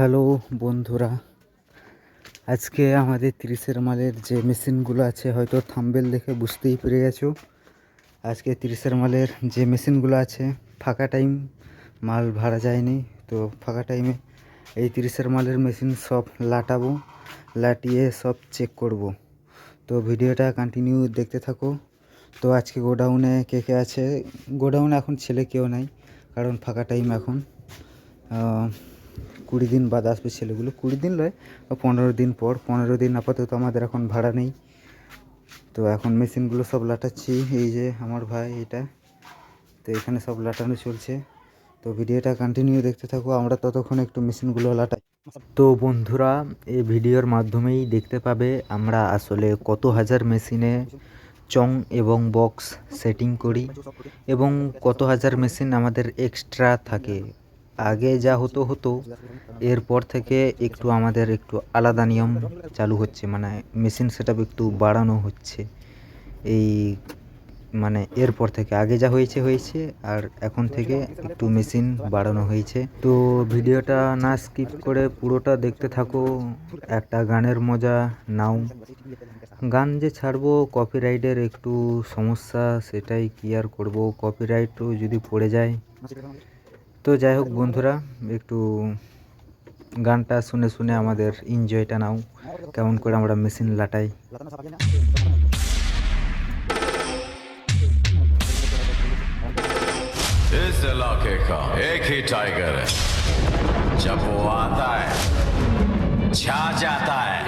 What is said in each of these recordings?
Hello বন্ধুরা, আজকে আমাদের তিরিশের মালের যে মেশিনগুলো আছে, হয়তো থাম্বেল দেখে বুঝতেই পেরে গেছো। আজকে তিরিশের মালের যে মেশিনগুলো আছে, ফাঁকা টাইম মাল ভাড়া যায়নি। তো ফাঁকা টাইমে এই তিরিশের মালের মেশিন সব লাটাবো, লাটিয়ে সব চেক করব। তো ভিডিওটা কন্টিনিউ দেখতে থাকো। তো আজকে গোডাউনে কে কে আছে? গোডাউনে এখন ছেলে কেউ নাই, কারণ ফাঁকা টাইম এখন। কুড়ি দিন বাদ আসবে ছেলেগুলো। কুড়ি দিন নয় পনেরো দিন পর, পনেরো দিন আপাতত আমাদের এখন ভাড়া নেই। তো এখন মেশিনগুলো সব লাটাচ্ছি, এই যে আমার ভাই এটা। তো এখানে সব লাটানো চলছে। তো ভিডিওটা কন্টিনিউ দেখতে থাকো, আমরা ততক্ষণ একটু মেশিনগুলো লাটাই। তো বন্ধুরা, এই ভিডিওর মাধ্যমেই দেখতে পাবে আমরা আসলে কত হাজার মেশিনে চং এবং বক্স সেটিং করি এবং কত হাজার মেশিন আমাদের এক্সট্রা থাকে। আগে যা হতো হতো, এরপর থেকে একটু আমাদের একটু আলাদা নিয়ম চালু হচ্ছে মানে মেশিন সেট একটু বাড়ানো হচ্ছে। এই মানে এরপর থেকে আগে যা হয়েছে হয়েছে, আর এখন থেকে একটু মেশিন বাড়ানো হয়েছে। তো ভিডিওটা না স্কিপ করে পুরোটা দেখতে থাকো, একটা গানের মজা নাও। গান যে ছাড়বো কপিরাইটের একটু সমস্যা, সেটাই কি আর করব? কপিরাইটও যদি পড়ে যায় তো যাই হোক বন্ধুরা একটু গানটা শুনে শুনে আমাদের এনজয়টা নাও কেমন করে আমরা মেশিন লাটাই इस इलाके का एक ही टाइगर है जब वो आता है छा जाता है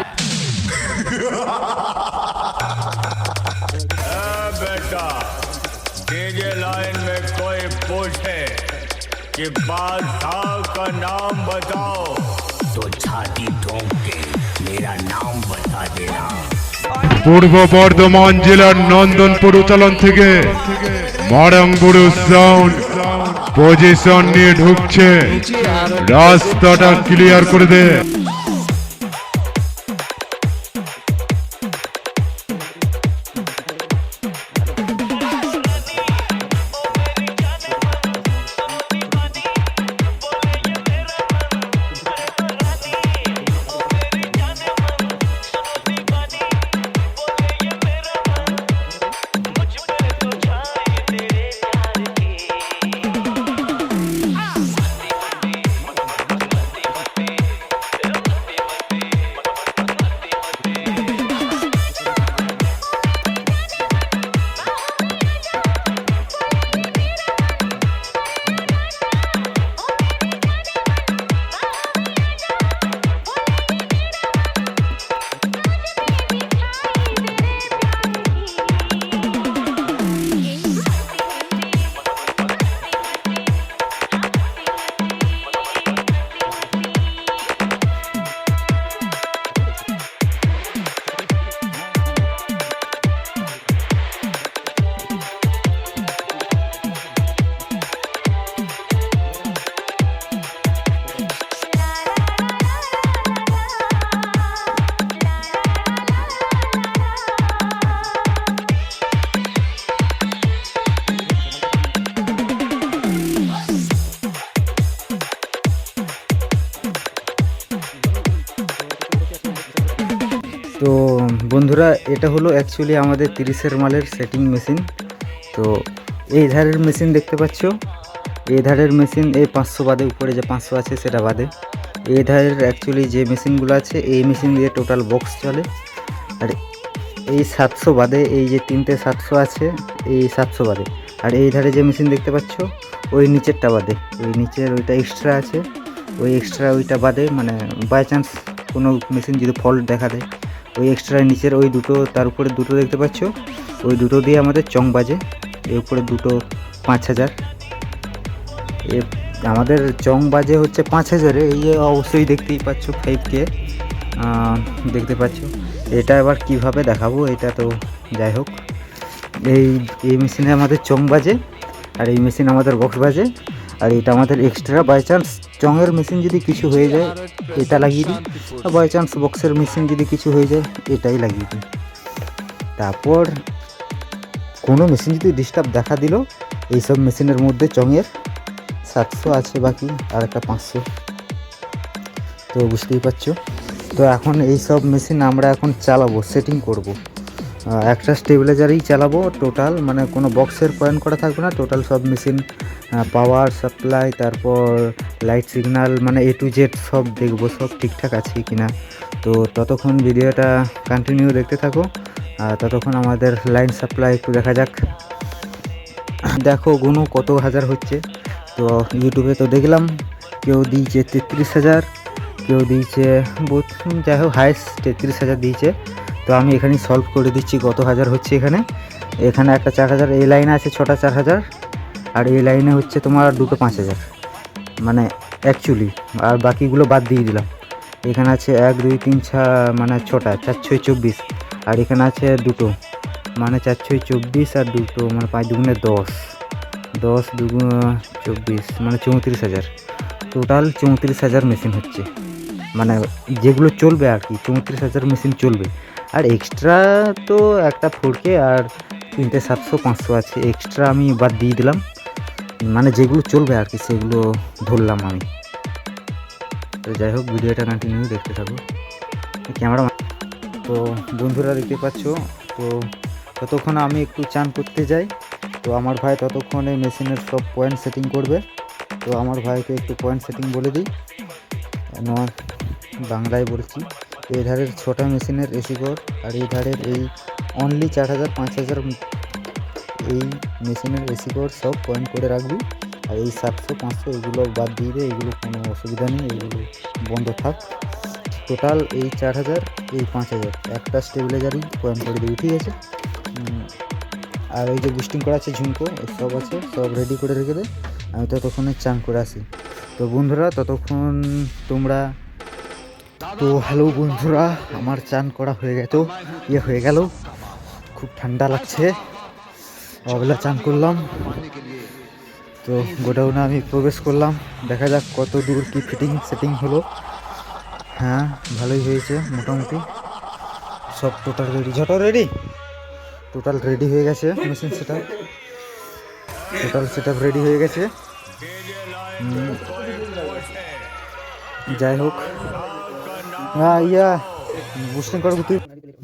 ए बेटा डीजे लाइन में कोई पूछे कि बादशाह का नाम बताओ तो छाती ठोक के मेरा नाम बता देना পূর্ব বর্ধমান জেলার নন্দনপুর উত্তোলন থেকে মারাংবুড়ো সাউন্ড পজিশন নিয়ে ঢুকছে রাস্তাটা ক্লিয়ার করে দে তো বন্ধুরা, এটা হলো অ্যাকচুয়ালি আমাদের তিরিশের মালের সেটিং মেশিন তো এই ধারের মেশিন দেখতে পাচ্ছ? এই ধারের মেশিন এই পাঁচশো বাদে, উপরে যে পাঁচশো আছে সেটা বাদে। এই ধারের অ্যাকচুয়ালি যে মেশিনগুলো আছে, এই মেশিন দিয়ে টোটাল বক্স চলে। আর এই সাতশো বাদে, এই যে তিনটে সাতশো আছে, এই সাতশো বাদে। আর এই ধারে যে মেশিন দেখতে পাচ্ছ, ওই নিচেরটা বাদে। ওই নিচের ওইটা এক্সট্রা আছে। ওই এক্সট্রা ওইটা বাদে মানে বাই চান্স কোনো মেশিন যদি ফল্ট দেখা দেয়। ওই এক্সট্রা নিচের ওই দুটো, তার উপরে দুটো দেখতে পাচ্ছ? ওই দুটো দিয়ে আমাদের চং বাজে। এর উপরে দুটো পাঁচ হাজার। আমাদের চং বাজে হচ্ছে পাঁচ হাজারে এই অবশ্যই দেখতেই পাচ্ছ ফাইভ কে দেখতে পাচ্ছ। এটা এবার কীভাবে দেখাবো, এটা তো যাই হোক। এই এই মেশিনে আমাদের চং বাজে, আর এই মেশিন আমাদের বক্স বাজে। আর এটা আমাদের এক্সট্রা বাই চান্স চঙের মেশিন যদি কিছু হয়ে যায়, এটা লাগিয়ে দিই। আর বাই চান্স বক্সের মেশিন যদি কিছু হয়ে যায়, এটাই লাগিয়ে দিই। তারপর কোনো মেশিন যদি ডিস্টার্ব দেখা দিল, এইসব মেশিনের মধ্যে চঙের সাতশো আছে বাকি, আর একটা পাঁচশো। তো বুঝতেই পারছ? তো এখন এই সব মেশিন আমরা এখন চালাবো সেটিং করব। একটা স্টেবিলাইজারই চালাবো টোটাল মানে কোনো বক্সের পয়েন্ট করা থাকবে না টোটাল সব মেশিন পাওয়ার সাপ্লাই তারপর লাইট সিগন্যাল মানে এ টু জেড সব দেখব, সব ঠিকঠাক আছে কি না তো ততক্ষণ ভিডিওটা কন্টিনিউ দেখতে থাকো, আর ততক্ষণ আমাদের লাইন সাপ্লাই একটু দেখা যাক। দেখো, গুনো কত হাজার হচ্ছে। তো ইউটিউবে তো দেখলাম, কেউ দিয়েছে তেত্রিশ হাজার, কেউ দিয়েছে যাই হোক হায়েস্ট তেত্রিশ হাজার দিয়েছে। তো আমি এখানে সলভ করে দিচ্ছি কত হাজার হচ্ছে এখানে। এখানে একটা চার হাজার, এই লাইনে আছে ছটা চার হাজার। আর এই লাইনে হচ্ছে তোমার দুটো পাঁচ হাজার। মানে অ্যাকচুয়ালি আর বাকিগুলো বাদ দিয়ে দিলাম। এখানে আছে এক, দুই, তিন ছা মানে ছটা, চার, ছয়, চব্বিশ। আর এখানে আছে দুটো মানে চার, ছয়, চব্বিশ আর দুটো মানে পাঁচ দুগুণে দশ। দশ দুগুণ চব্বিশ মানে চৌত্রিশ হাজার। টোটাল চৌত্রিশ হাজার মেশিন হচ্ছে। মানে যেগুলো চলবে আর কি, চৌত্রিশ হাজার মেশিন চলবে। আর এক্সট্রা তো একটা ফোরকে আর তিনটে সাতশো, পাঁচশো আছে। এক্সট্রা আমি বাদ দিয়ে দিলাম। মানে যেগুলো চলবে আর কি, সেগুলো ধরলাম আমি। তো যাই হোক, ভিডিওটা কন্টিনিউ দেখতে থাকো। ক্যামেরা তো বন্ধুরা দেখতে পাচ্ছ, তো ততক্ষণ আমি একটু চান করতে যাই। তো আমার ভাই ততক্ষণে মেশিনের সব পয়েন্ট সেটিং করবে। তো আমার ভাইকে একটু পয়েন্ট সেটিং বলে দিই। নয় বাংলায় বলছি এই ধারের ছোটা মেশিনের এসি কোড আর এই ধারের এই অনলি চার হাজার, পাঁচ হাজার এই মেশিনের এসি কোড সব পয়েন্ট করে রাখবি। আর এই সাতশো, পাঁচশো এগুলো বাদ দিয়ে দে, এগুলো কোনো অসুবিধা নেই, এগুলো বন্ধ থাক। টোটাল এই চার হাজার, এই পাঁচ হাজার। একটা স্টেবিলাইজারই পয়েন্ট করে দিবি, ঠিক আছে? আর ওই যে বুস্টিং করা আছে, ঝুমকো সব আছে, সব রেডি করে রেখে দে। আমি ততক্ষণে চান করে আসি। তো বন্ধুরা, ততক্ষণ তোমরা তো হ্যালো বন্ধুরা, আমার চান করা হয়ে গেল ইয়ে হয়ে গেল। খুব ঠান্ডা লাগছে। অবেলা চান করলাম। তো গোডাউনে আমি প্রবেশ করলাম। দেখা যাক কত দূর কি ফিটিং সেটিং হলো। হ্যাঁ ভালোই হয়েছে মোটামুটি। সব টোটাল রেডি ঝটো রেডি টোটাল রেডি হয়ে গেছে machine set total set ready হয়ে গেছে। যাই হোক। হ্যাঁ ইয়া বুস্টিং করব তুই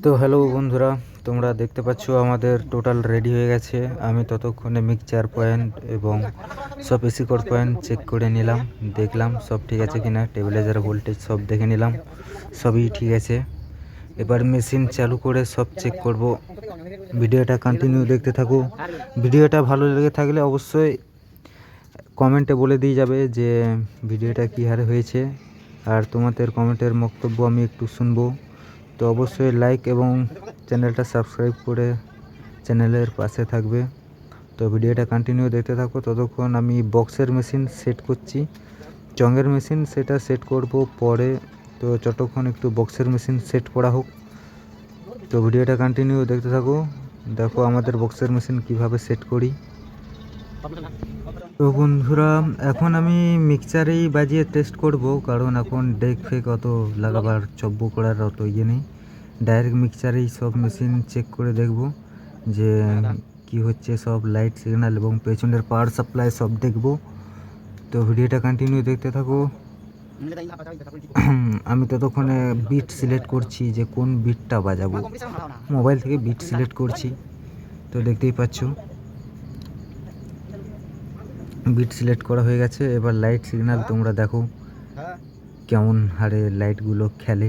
তো হ্যালো বন্ধুরা। তোমরা দেখতে পাচ্ছ আমাদের টোটাল রেডি হয়ে গেছে। আমি ততক্ষণে মিক্সচার পয়েন্ট এবং সব এসি কোড পয়েন্ট চেক করে নিলাম। দেখলাম সব ঠিক আছে কিনা টেবিলাইজার ভোল্টেজ সব দেখে নিলাম, সবই ঠিক আছে। এবার মেশিন চালু করে সব চেক করব। ভিডিওটা কন্টিনিউ দেখতে থাকো। ভিডিওটা ভালো লেগে থাকলে অবশ্যই কমেন্টে বলে দিয়ে যাবে যে ভিডিওটা কী হারে হয়েছে। আর তোমাদের কমেন্টের বক্তব্য আমি একটু শুনব। তো অবশ্যই লাইক এবং চ্যানেলটা সাবস্ক্রাইব করে চ্যানেলের পাশে থাকবে। তো ভিডিওটা কন্টিনিউ দেখতে থাকো। ততক্ষণ আমি বক্সের মেশিন সেট করছি। চঙের মেশিন সেটা সেট করব পরে। তো যতক্ষণ একটু বক্সের মেশিন সেট করা হোক। তো ভিডিওটা কন্টিনিউ দেখতে থাকো। দেখো আমাদের বক্সের মেশিন কীভাবে সেট করি। তো বন্ধুরা, এখন আমি মিক্সচারেই বাজিয়ে টেস্ট করব। কারণ এখন ডেক ফেক অত লাগাবার চব্য করার অত ইয়ে নেই। ডাইরেক্ট মিক্সচারেই সব মেশিন চেক করে দেখব যে কি হচ্ছে সব লাইট সিগন্যাল এবং পেছনের পাওয়ার সাপ্লাই সব দেখব। তো ভিডিওটা কন্টিনিউ দেখতে থাকো। আমি ততক্ষণে বিট সিলেক্ট করছি যে কোন বিটটা বাজাবো। মোবাইল থেকে বিট সিলেক্ট করছি। তো দেখতেই পাচ্ছ। বিট সিলেক্ট করা হয়ে গেছে। এবার লাইট সিগন্যাল তোমরা দেখো কেমন হারে লাইটগুলো খেলে।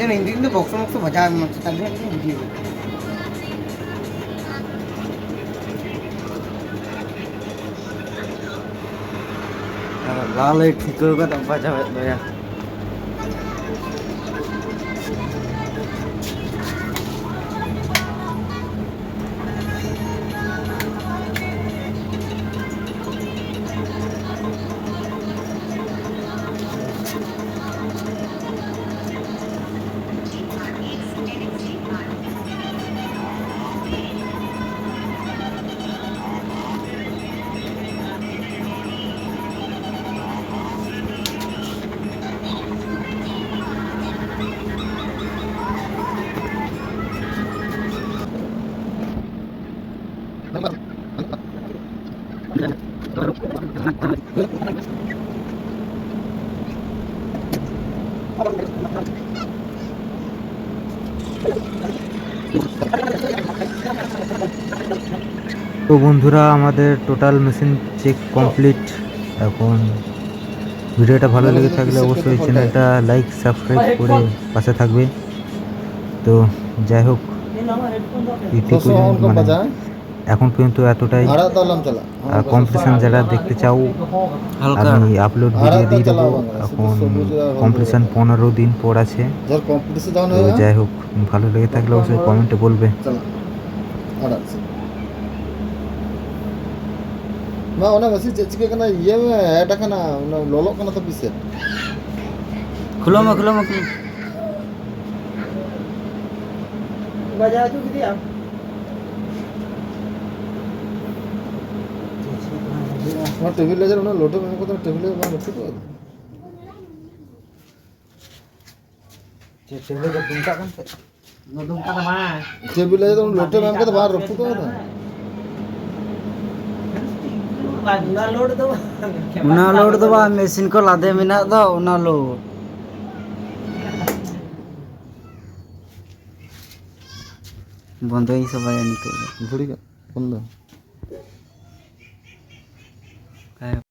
kan ini itu box box baca macam tadi ini video লাল ঠিক করে বাজাবে তো বন্ধুরা আমাদের টোটাল মেশিন চেক কমপ্লিট এখন ভিডিওটা ভালো লেগে থাকলে অবশ্যই চ্যানেলটা লাইক সাবস্ক্রাইব করে পাশে থাকবে। তো যাই হোক এখন পর্যন্ত এতটাই। কম্পিটিশন যারা দেখতে চাও আমি আপলোড ভিডিও দিয়ে দেবো। এখন কম্পিটিশন পনেরো দিন পর আছে। যাই হোক ভালো লেগে থাকলে অবশ্যই কমেন্টে বলবে। না অনেক আছে যে চিকে কেন এটা কেন লল কেন তো পিছে খুলো মা খুলো আমার টেবিল লেজার ওনার লোটে মানে কোথাও টেবিলে আমার হচ্ছে তো। টেবিল লেজার ওনার লোটে ম্যাম কথা বাহার রপ্পু তো না? ᱚᱱᱟ ᱞᱳᱰ ᱫᱚ ᱵᱟᱝ ᱢᱮᱥᱤᱱ ᱠᱚ ᱞᱟᱫᱮ ᱢᱮᱱᱟᱜ ᱫᱚ ᱚᱱᱟ ᱞᱳᱰ বন্ধ এই সবাই নিতে ঘুরি বন্ধ। ঘড়ি বন্ধ